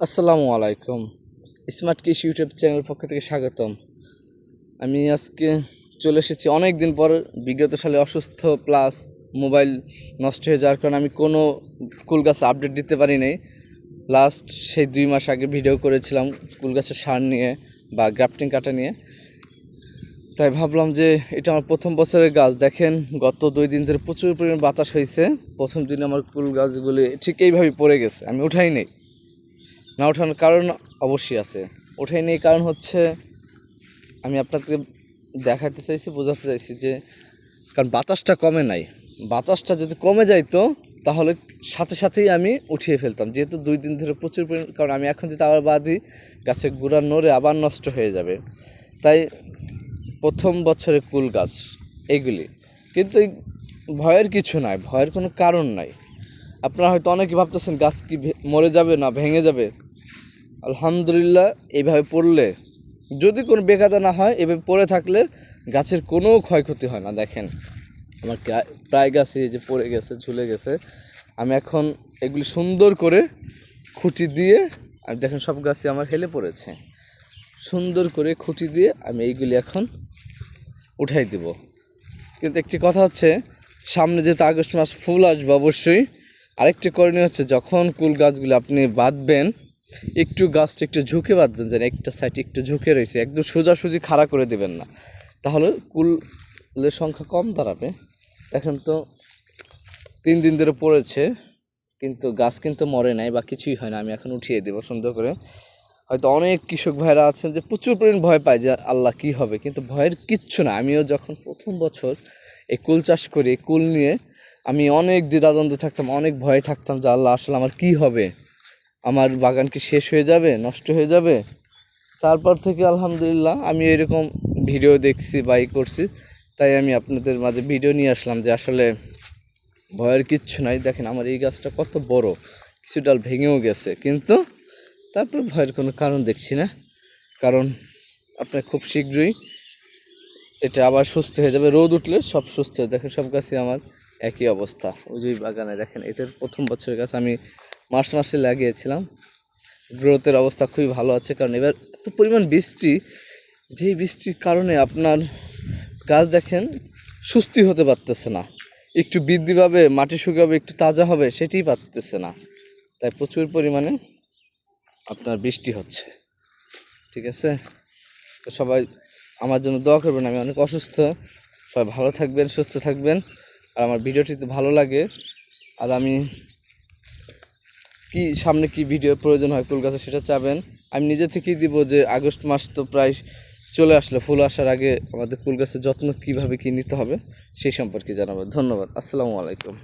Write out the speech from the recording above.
আসসালামু আলাইকুম। স্মার্ট কৃষি ইউটিউব চ্যানেল পক্ষ থেকে স্বাগতম। আমি আজকে চলে এসেছি অনেক দিন পর বিগত সালে অসুস্থ প্লাস মোবাইল নষ্ট হয়ে যাওয়ার কারণে আমি কোনো কুল গাছ আপডেট দিতে পারি নাই। লাস্ট সেই দুই মাস আগে ভিডিও করেছিলাম কুল গাছের সার নিয়ে বা গ্রাফটিং কাটা নিয়ে। তাই ভাবলাম যে এটা আমার প্রথম বছরের গাছ। দেখেন, গত দুই দিন ধরে প্রচুর পরিমাণ বাতাস হয়েছে প্রথম দিন আমার কুল গাছগুলি ঠিক এইভাবে পড়ে গেছে। আমি উঠাই নেই। না ওঠানোর কারণ অবশ্যই আছে। ওঠাই নেই কারণ হচ্ছে আমি আপনাদেরকে দেখাতে চাইছি, বোঝাতে চাইছি যে কারণ বাতাসটা কমে নাই। বাতাসটা যদি কমে যাইতো, তাহলে সাথে সাথেই আমি উঠিয়ে ফেলতাম। যেহেতু দুই দিন ধরে প্রচুর পরিমাণ কারণ আমি এখন যদি আবার বাদি, গাছের গুঁড়া নড়ে আবার নষ্ট হয়ে যাবে। তাই প্রথম বছরে কুল গাছ এইগুলি কিন্তু এই ভয়ের কিছু নাই, ভয়ের কোনো কারণ নাই। আপনারা হয়তো অনেকে ভাবতেছেন গাছ কি মরে যাবে না, ভেঙে যাবে। আলহামদুলিল্লাহ এইভাবে পড়লে, যদি কোনো বেকাদা না হয়, এভাবে পড়ে থাকলে গাছের কোনো ক্ষয়ক্ষতি হয় না। দেখেন, আমার প্রায়- গাছ এই যে পড়ে গেছে, ঝুলে গেছে, আমি এখন এগুলি সুন্দর করে খুঁটি দিয়ে, আমি দেখেন সব গাছই আমার হেলে পড়েছে, সুন্দর করে খুঁটি দিয়ে আমি এইগুলি এখন উঠাই দিব। কিন্তু একটি কথা হচ্ছে, সামনে যেহেতু আগস্ট মাস ফুল আসবে অবশ্যই, আরেকটি করণীয় হচ্ছে যখন কুল গাছগুলো আপনি বাঁধবেন একটু গাছটা একটু ঝুঁকে বাঁধবেন যেন একটা সাইড একটু ঝুঁকে রয়েছে। একদম সোজাসুজি খাড়া করে দেবেন না। তাহলে কুলের সংখ্যা কম দাঁড়াবে। এখন তো তিন দিন ধরে পড়েছে, কিন্তু গাছ কিন্তু মরে নাই, বা কিছুই হয় না। আমি এখন উঠিয়ে দেবো সুন্দর করে। হয়তো অনেক কৃষক ভাইরা আছেন যে প্রচুর পরিমাণ ভয় পায় যে আল্লাহ কি হবে, কিন্তু ভয়ের কিচ্ছু না। আমিও যখন প্রথম বছর এই কুল চাষ করি কুল নিয়ে আমি অনেক দ্বিধাদ্বন্দ্বে থাকতাম, অনেক ভয়ে থাকতাম যে আল্লাহ আসলে আমার কি হবে? আমার বাগান কি শেষ হয়ে যাবে, নষ্ট হয়ে যাবে। তারপর থেকে আলহামদুলিল্লাহ আমি এরকম ভিডিও দেখছি বা করছি। তাই আমি আপনাদের মাঝে ভিডিও নিয়ে আসলাম যে আসলে ভয়ের কিচ্ছু নাই। দেখেন আমার এই গাছটা কত বড়, কিছু ডাল ভেঙেও গেছে। কিন্তু তারপর ভয়ের কোনো কারণ দেখছি না। কারণ আপনার খুব শীঘ্রই এটা আবার সুস্থ হয়ে যাবে। রোদ উঠলে সব সুস্থ দেখেন সব গাছই আমার একই অবস্থা। ওই যে বাগানে দেখেন, এটার প্রথম বছরের গাছ আমি মার্চ মাসে লাগিয়েছিলাম। গ্রোথের অবস্থা খুবই ভালো আছে, কারণ এবার এত পরিমাণ বৃষ্টি, যেই বৃষ্টির কারণে আপনার গাছ দেখেন সুস্থি হতে পারতেছে না। একটু বৃদ্ধি পাবে, মাটি শুকাবে একটু তাজা হবে, সেটিই পারতেছে না। তাই প্রচুর পরিমাণে আপনার বৃষ্টি হচ্ছে। ঠিক আছে? তো সবাই আমার জন্য দোয়া করবেন, আমি অনেক অসুস্থ। সবাই ভালো থাকবেন, সুস্থ থাকবেন। আর আমার ভিডিওটি ভালো লাগে, আর আমি কি সামনে কি ভিডিও প্রয়োজন হয়, ফুল গাছে সেটা চাবেন। আমি নিজে থেকেই দিব যে আগস্ট মাস তো প্রায় চলে আসলো, ফুল আসার আগে আমাদের ফুল গাছের যত্ন কীভাবে কী নিতে হবে, সেই সম্পর্কে জানাব। ধন্যবাদ, আসসালামু আলাইকুম।